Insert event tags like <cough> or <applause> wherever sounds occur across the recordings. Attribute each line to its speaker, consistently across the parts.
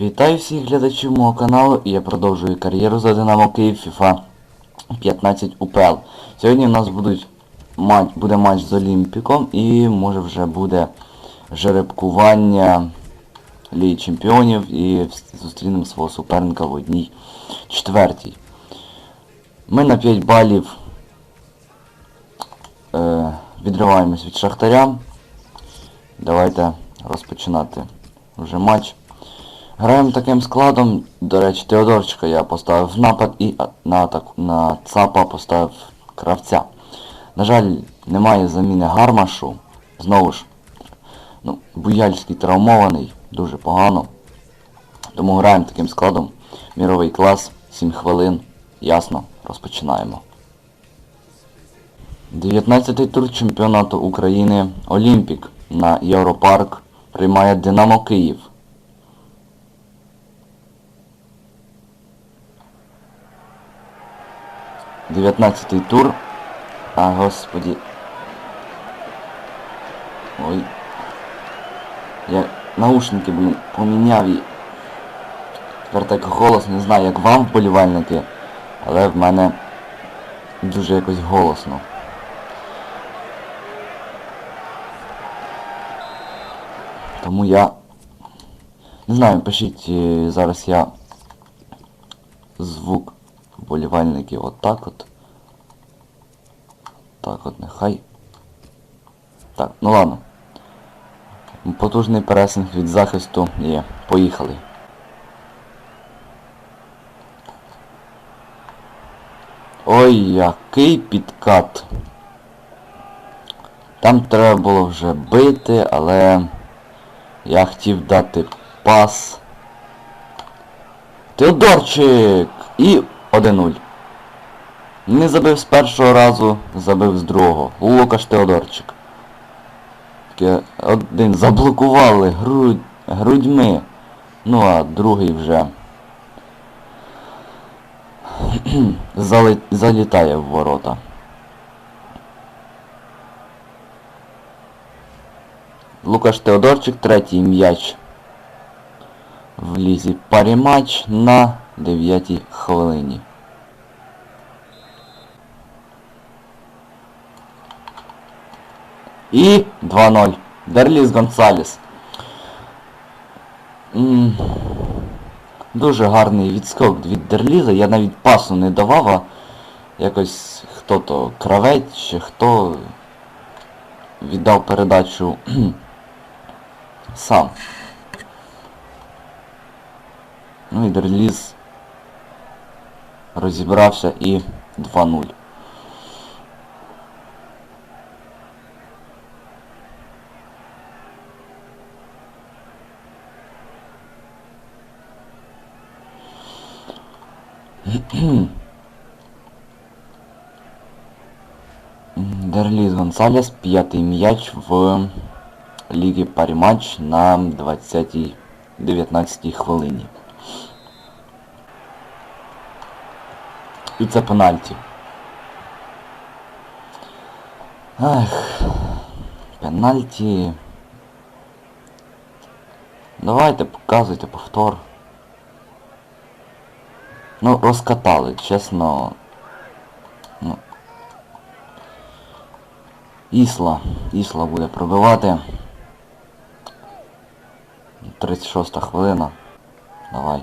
Speaker 1: Вітаю всіх глядачів мого каналу і я продовжую кар'єру за Динамо Київ FIFA 15 УПЛ. Сьогодні у нас матч, буде матч з Олімпіком і може вже буде жеребкування Ліги Чемпіонів і зустрінемо свого суперника в одній четвертій. Ми на 5 балів е, відриваємось від Шахтаря. Давайте розпочинати вже матч. Граємо таким складом, до речі, Теодорчика я поставив напад і на атаку на ЦАПа поставив кравця. На жаль, немає заміни гармашу. Знову ж, ну, Буяльський травмований, дуже погано. Тому граємо таким складом. Міровий клас, 7 хвилин. Ясно, розпочинаємо. 19-й тур чемпіонату України Олімпік на Європарк приймає Динамо Київ. Дев'ятнадцятий тур. А, господі. Ой. Я наушники, блін, поміняв і... Тепер так голос, не знаю, як вам вболівальники, але в мене дуже якось голосно. Тому я... Не знаю, пишіть, е, зараз я вболівальників отак от. Так от нехай. Так, ну ладно. Потужний пересинг від захисту є. Поїхали. Ой, який підкат. Там треба було вже бити, але я хотів дати пас. Теодорчик! І 1-0. Не забив з першого разу, забив з другого. Лукаш Теодорчик. Таке Один заблокували грудь, грудьми. Ну а другий вже <clears throat> залітає в ворота. Лукаш Теодорчик, третій м'яч в лізі парі матч на 9 хвилині. І 2-0. Дерліс Гонсаліс. Дуже гарний відскок від Дерліза. Я навіть пасу не давав, а якось хто то кравець чи хто віддав передачу <clears throat> сам. Ну і Дерліз розібрався і 2-0. Дерліз Гонсалес, п'ятий м'яч в Лігі Паріматч на 20-й 19 хвилині. І це пенальті. Ах, пенальті. Давайте показуйте повтор. Ну, розкатали, чесно. Ну. Ісла. Ісла буде пробивати. 36 хвилина. Давай.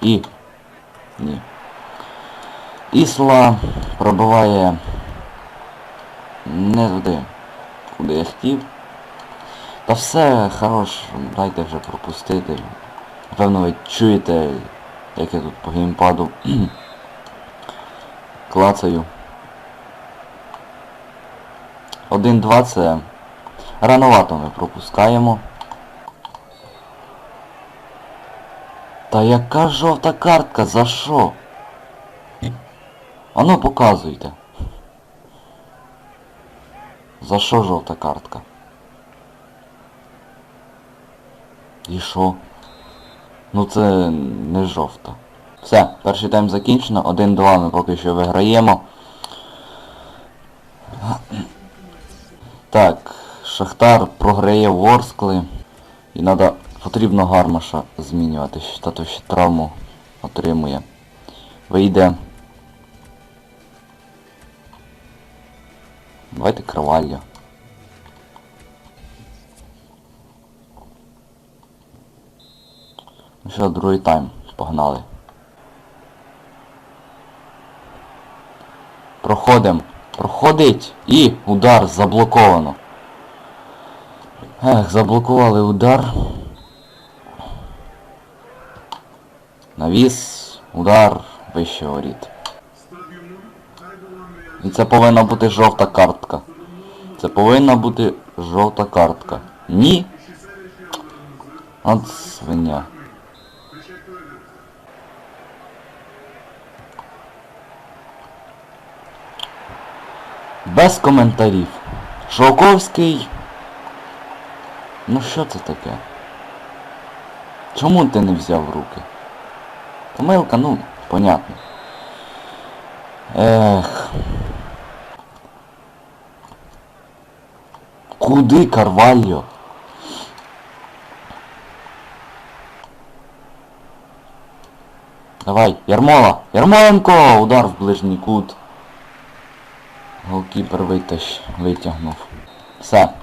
Speaker 1: І. Ні. Ісла пробиває не туди, куди я хотів. Та все, хорош, дайте вже пропустити. Напевно ви чуєте, як я тут по геймпаду <clears throat> клацаю. 1-2 це рановато ми пропускаємо. Та яка жовта картка? За що? Ану показуйте. За що жовта картка? І що? Ну це не жовта. Все, перший тайм закінчено, 1-2 ми поки що виграємо. Так, Шахтар програє Ворскли. І надо, потрібно гармаша змінювати. Тато ще травму отримує. Вийде. Давайте кровалью. Що, другий тайм. Погнали. Проходим. Проходить. І удар заблоковано. Ех, заблокували удар. Навіс, удар, вище воріт. І це повинна бути жовта картка. Це повинна бути жовта картка. Ні. От свиня. Без коментарів. Шовковський. Ну що це таке? Чому ти не взяв руки? Помилка, ну, понятно. Ех. Куди Карвальо? Давай, Ярмола! Ярмоленко! Удар в ближній кут. Голкіпер витащ, витягнув. Все.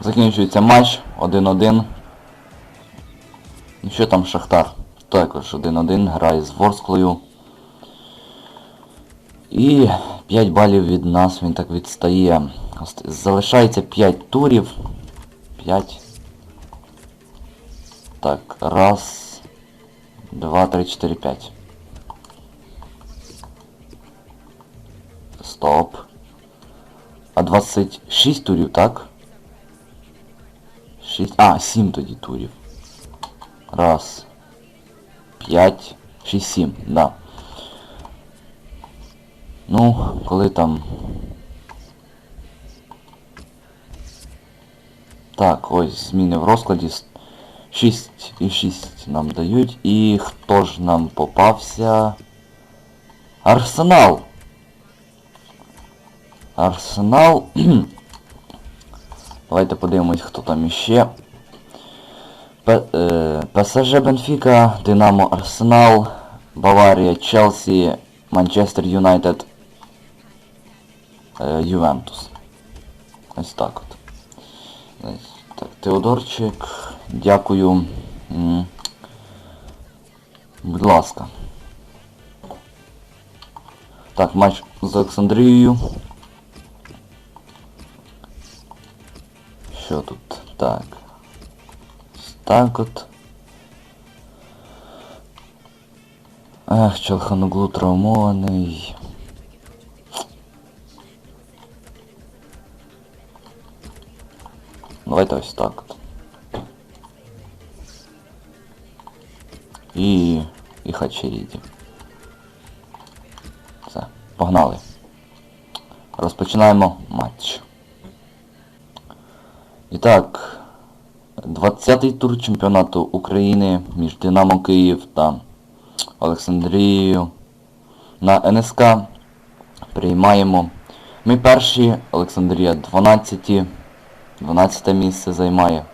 Speaker 1: Закінчується матч 1-1. І що там Шахтар? Також 1-1 грає з Ворсклою. І 5 балів від нас він так відстає. Залишається 5 турів. 5. Так, раз. Два, три, чотири, п'ять. Стоп. А 26 турів, так? 6. А, 7 тоді турів. Раз. 5. 6, 7, да. Ну, коли там... Так, ось зміни в розкладі. 6 і 6 нам дають. І хто ж нам попався? Арсенал! Арсенал. <clears throat> Давайте подивимось, хто там іще. Е, ПСЖ Бенфіка, Динамо Арсенал, Баварія, Челсі, Манчестер Юнайтед, е, Ювентус. Ось так от. Так, Теодорчик, дякую. Будь ласка. Так, матч з Олександрією. Що тут? Так. Так от. Ех, Челхануглу травмований. Давайте ось так от. І... і Хачеріді. Все, погнали. Розпочинаємо матч. І так, 20-й тур чемпіонату України між Динамо Київ та Олександрією. На НСК приймаємо. Ми перші, Олександрія 12. 12 місце займає.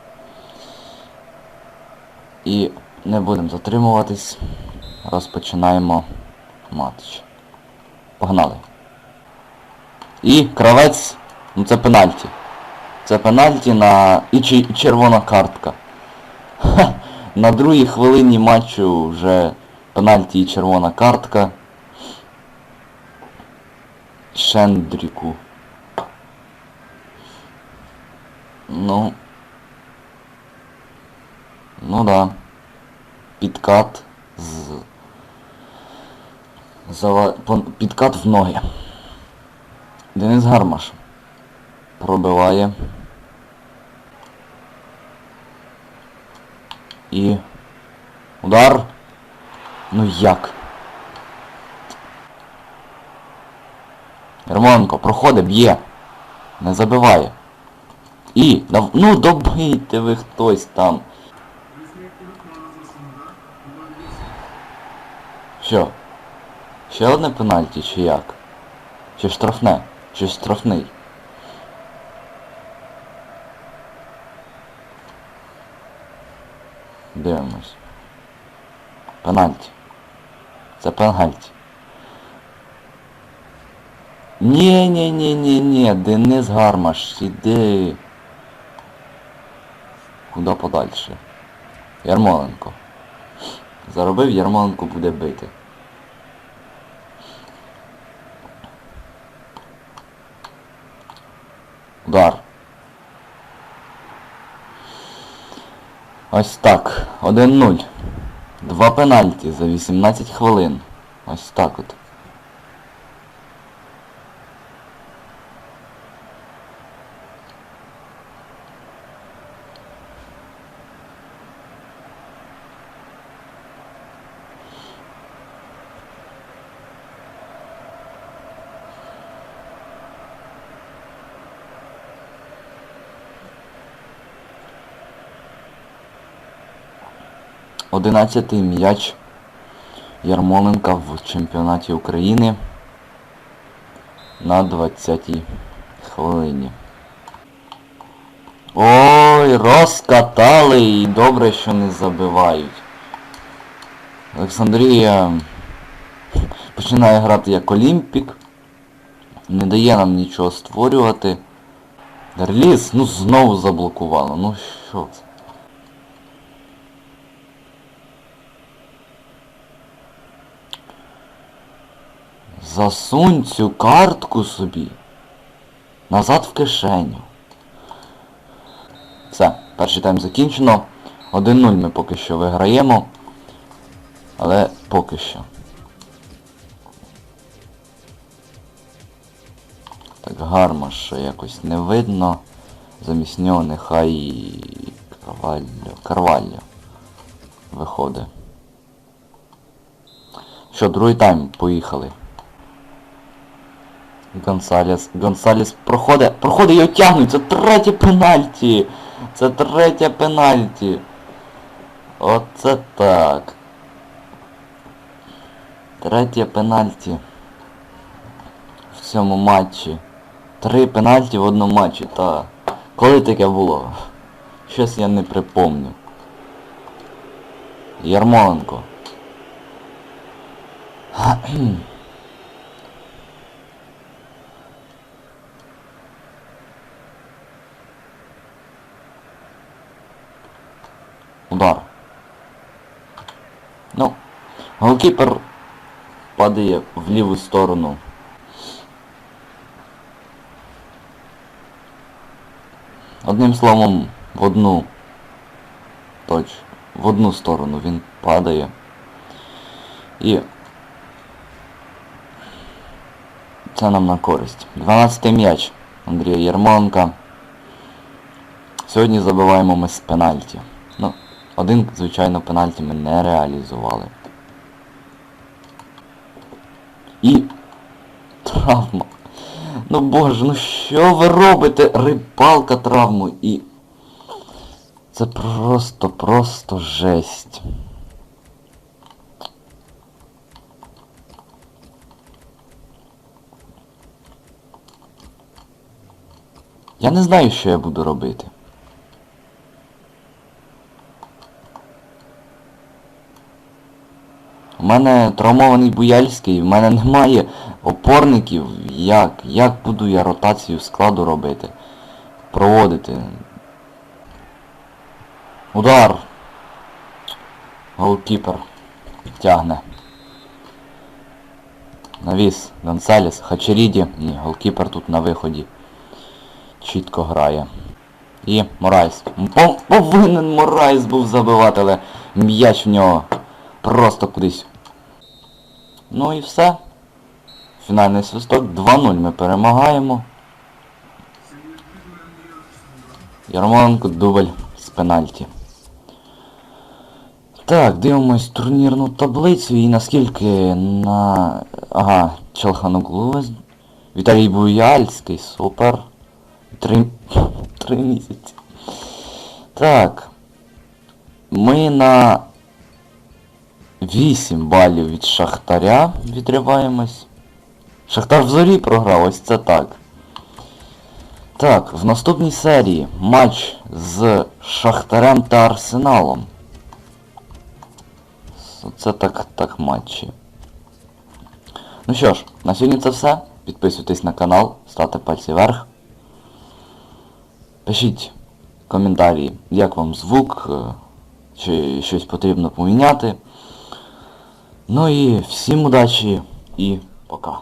Speaker 1: І не будемо затримуватись. Розпочинаємо матч. Погнали. І кравець, ну це пенальті. Це пенальті на... і червона картка. Ха, на другій хвилині матчу вже пенальті і червона картка. Шендріку. Ну. Ну да. Підкат з... Зава... Підкат в ноги. Денис Гармаш. Пробиває. І... Удар. Ну як? Ярмоленко, проходить, б'є. Не забиває. І, ну добийте ви хтось там. Що? Ще одне пенальті чи як? Чи штрафне? Чи штрафний? Пенальті. Це пенальті. Ні, ні, ні, ні, ні, Денис Гармаш, іди. Куда подальше? Ярмоленко. Заробив, Ярмоленко буде бити. Удар. Ось так. 1-0. Два пенальті за 18 хвилин. Ось так от. Одинадцятий м'яч Ярмоленка в чемпіонаті України на 20-й хвилині. Ой, розкатали і добре, що не забивають. Олександрія починає грати як Олімпік. Не дає нам нічого створювати. Реліз, ну знову заблокувало. Ну що це? Засунь цю картку собі. Назад в кишеню. Все, перший тайм закінчено. 1-0 ми поки що виграємо. Але поки що. Так гарно, що якось не видно. Замість нього нехай Карвалло. Карвалло виходить. Що, другий тайм, поїхали. Гонсалес. Гонсалес проходить. Проходить його тягнуть. Це третє пенальті. Це третє пенальті. Оце так. Третє пенальті. В цьому матчі. Три пенальті в одному матчі, та. Коли таке було? Щось я не припомню. Ярмоленко. <clears throat> Удар. Ну, голкіпер падає в ліву сторону. Одним словом, в одну точ, в одну сторону він падає. І це нам на користь. 12 м'яч Андрія Єрмоленка. Сьогодні забиваємо ми з пенальті. Один, звичайно, пенальті ми не реалізували. І... Травма. Ну боже, ну що ви робите? Рибалка травму і... Це просто, просто жесть. Я не знаю, що я буду робити. У мене травмований Буяльський, в мене немає опорників. Як? Як буду я ротацію складу робити? Проводити? Удар! Голкіпер. Тягне. Навіс. Гонсалес. Хачеріді. Ні, голкіпер тут на виході. Чітко грає. І Морайс. Повинен Морайс був забивати, але м'яч в нього просто кудись. Ну і все. Фінальний свисток. 2-0 ми перемагаємо. Ярмоленко дубль з пенальті. Так, дивимось турнірну таблицю і наскільки на... Ага, Челханоглу. Віталій Буяльський, супер. Три... <laughs> Три місяці. Так. Ми на 8 балів від Шахтаря відриваємось. Шахтар в зорі програв, ось це так. Так, в наступній серії матч з Шахтарем та Арсеналом. Це так, так матчі. Ну що ж, на сьогодні це все. Підписуйтесь на канал, ставте пальці вверх. Пишіть коментарі, як вам звук, е, чи щось потрібно поміняти. Ну і всім удачі і пока.